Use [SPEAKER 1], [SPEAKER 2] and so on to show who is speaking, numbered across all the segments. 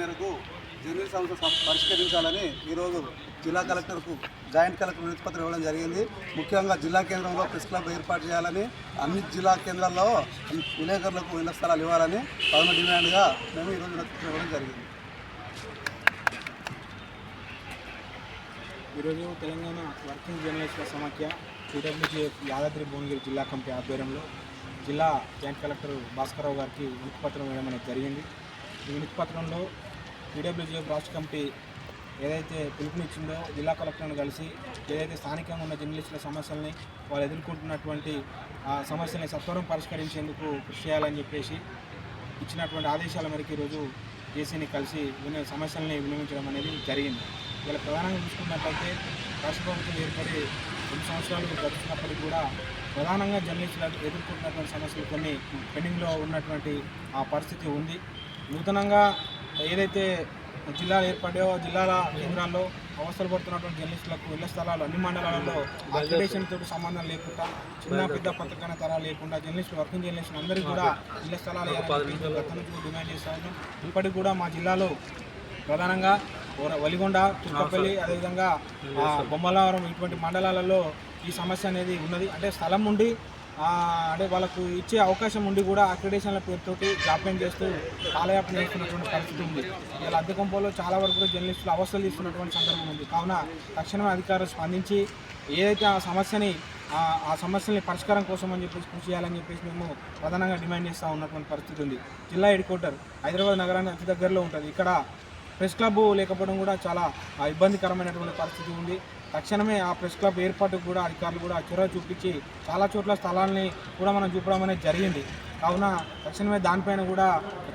[SPEAKER 1] మేరకు జూనియర్ సమస్య పరిష్కరించాలని ఈరోజు జిల్లా కలెక్టర్కు జాయింట్ కలెక్టర్ వినతిపత్రం ఇవ్వడం జరిగింది. ముఖ్యంగా జిల్లా కేంద్రంలో ప్రెస్ క్లబ్ ఏర్పాటు చేయాలని అన్ని జిల్లా కేంద్రాల్లో విలేకరులకు ఇళ్ళ స్థలాలు ఇవ్వాలని పవన డిమాండ్గా మేము ఈరోజు వినతిపత్రం ఇవ్వడం జరిగింది.
[SPEAKER 2] ఈరోజు తెలంగాణ వర్కింగ్ జర్నలిస్టుల సమాఖ్య టీడబ్ల్యూజేఎఫ్ యాదాద్రి భువనగిరి జిల్లా కమిటీ ఆధ్వర్యంలో జిల్లా జాయింట్ కలెక్టర్ భాస్కరరావు గారికి వినతిపత్రం వేయడం అనేది జరిగింది. ఈ వినతిపత్రంలో టీడబ్ల్యూజేఎఫ్ రాష్ట్ర కమిటీ ఏదైతే పిలుపునిచ్చిందో జిల్లా కలెక్టర్ను కలిసి ఏదైతే స్థానికంగా ఉన్న జర్నలిస్టుల సమస్యల్ని వాళ్ళు ఎదుర్కొంటున్నటువంటి ఆ సమస్యల్ని సత్వరం పరిష్కరించేందుకు కృషి చేయాలని చెప్పేసి ఇచ్చినటువంటి ఆదేశాల మేరకు ఈరోజు జేసీని కలిసి విన సమస్యల్ని వినియోగించడం అనేది జరిగింది. ఇలా ప్రధానంగా చూసుకున్నట్లయితే రాష్ట్ర ప్రభుత్వం ఏర్పడి రెండు సంవత్సరాలు గడుస్తున్నప్పటికీ కూడా ప్రధానంగా జర్నలిస్టులు ఎదుర్కొంటున్నటువంటి సమస్యలు కొన్ని పెండింగ్లో ఉన్నటువంటి ఆ పరిస్థితి ఉంది. నూతనంగా ఏదైతే జిల్లాలు ఏర్పడాయో జిల్లాల కేంద్రాల్లో అవస్థలు పడుతున్నటువంటి జర్నలిస్టులకు ఇళ్ళ స్థలాలు అన్ని మండలాలలో అక్రిడేషన్ తోటి సంబంధం లేకుండా చిన్న పెద్ద పథకాల తరాలు లేకుండా జర్నలిస్టులు వర్కింగ్ జర్నలిస్టులు అందరికీ కూడా ఇళ్ళ స్థలాలు గత నుంచి డిమాండ్ చేస్తాను ఇప్పటికి కూడా మా జిల్లాలో ప్రధానంగా వలిగొండ తుష్టపల్లి అదేవిధంగా బొమ్మలవరం ఇటువంటి మండలాలలో ఈ సమస్య అనేది ఉన్నది. అంటే స్థలం ఉండి అంటే వాళ్ళకు ఇచ్చే అవకాశం ఉండి కూడా అక్రిడేషన్ల పేరుతోటి జాప్యం చేస్తూ కాలయాపన చేస్తున్నటువంటి పరిస్థితి ఉంది. ఇలా అద్దెకంపాలో చాలా వరకు జర్నలిస్టులు అవస్థలు తీసుకున్నటువంటి సందర్భం ఉంది. కావున తక్షణమే అధికారులు స్పందించి ఏదైతే ఆ సమస్యని ఆ సమస్యల్ని పరిష్కారం కోసం అని చెప్పేసి కృషి చేయాలని చెప్పేసి మేము ప్రధానంగా డిమాండ్ చేస్తూ ఉన్నటువంటి పరిస్థితి ఉంది. జిల్లా హెడ్ క్వార్టర్ హైదరాబాద్ నగరానికి అతి దగ్గరలో ఉంటుంది. ఇక్కడ ప్రెస్ క్లబ్ లేకపోవడం కూడా చాలా ఇబ్బందికరమైనటువంటి పరిస్థితి ఉంది. తక్షణమే ఆ ప్రెస్ క్లబ్ ఏర్పాటుకు కూడా అధికారులు కూడా చొరవ చూపించి చాలా చోట్ల స్థలాల్ని కూడా మనం చూపడం అనేది జరిగింది. కావున తక్షణమే దానిపైన కూడా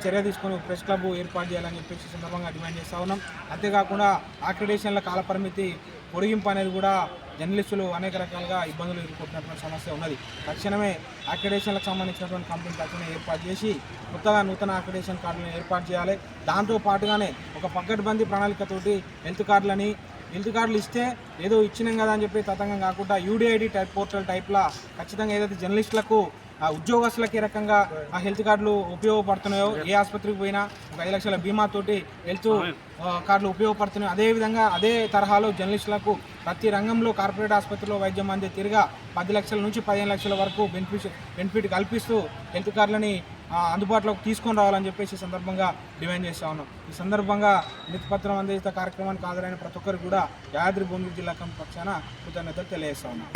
[SPEAKER 2] చర్య తీసుకొని ప్రెస్ క్లబ్ ఏర్పాటు చేయాలని చెప్పేసి సందర్భంగా డిమాండ్ చేస్తూ ఉన్నాం. అంతేకాకుండా ఆక్రిడేషన్ల కాలపరిమితి పొడిగింపు అనేది కూడా జర్నలిస్టులు అనేక రకాలుగా ఇబ్బందులు ఎదుర్కొంటున్నటువంటి సమస్య ఉన్నది. తక్షణమే అక్రిడేషన్లకు సంబంధించినటువంటి కంపెనీ తక్షణమే ఏర్పాటు చేసి కొత్తగా నూతన అక్రిడేషన్ కార్డులను ఏర్పాటు చేయాలి. దాంతో పాటుగానే ఒక పక్కడ్బందీ ప్రణాళికతోటి హెల్త్ కార్డులని హెల్త్ కార్డులు ఇస్తే ఏదో ఇచ్చినాం కదా అని చెప్పి తతంగం కాకుండా యూడిఐడి టైప్ పోర్టల్ టైప్లా ఖచ్చితంగా ఏదైతే జర్నలిస్టులకు ఆ ఉద్యోగస్తులకు ఏ రకంగా ఆ హెల్త్ కార్డులు ఉపయోగపడుతున్నాయో ఏ ఆసుపత్రికి పోయినా ఒక ఐదు లక్షల బీమా తోటి హెల్త్ కార్డులు ఉపయోగపడుతున్నాయి అదేవిధంగా అదే తరహాలో జర్నలిస్టులకు ప్రతి రంగంలో కార్పొరేట్ ఆసుపత్రిలో వైద్యం అందే తిరిగా పది లక్షల నుంచి పదిహేను లక్షల వరకు బెనిఫిట్ బెనిఫిట్ కల్పిస్తూ హెల్త్ కార్డులని అందుబాటులోకి తీసుకొని రావాలని చెప్పేసి ఈ సందర్భంగా డిమాండ్ చేస్తా ఉన్నాం. ఈ సందర్భంగా మితిపత్రం అందజేసిన కార్యక్రమానికి హాజరైన ప్రతి ఒక్కరు కూడా యాదాద్రి భూమి జిల్లా కమిటీ పక్షాన కృతజ్ఞతలు తెలియజేస్తా ఉన్నాం.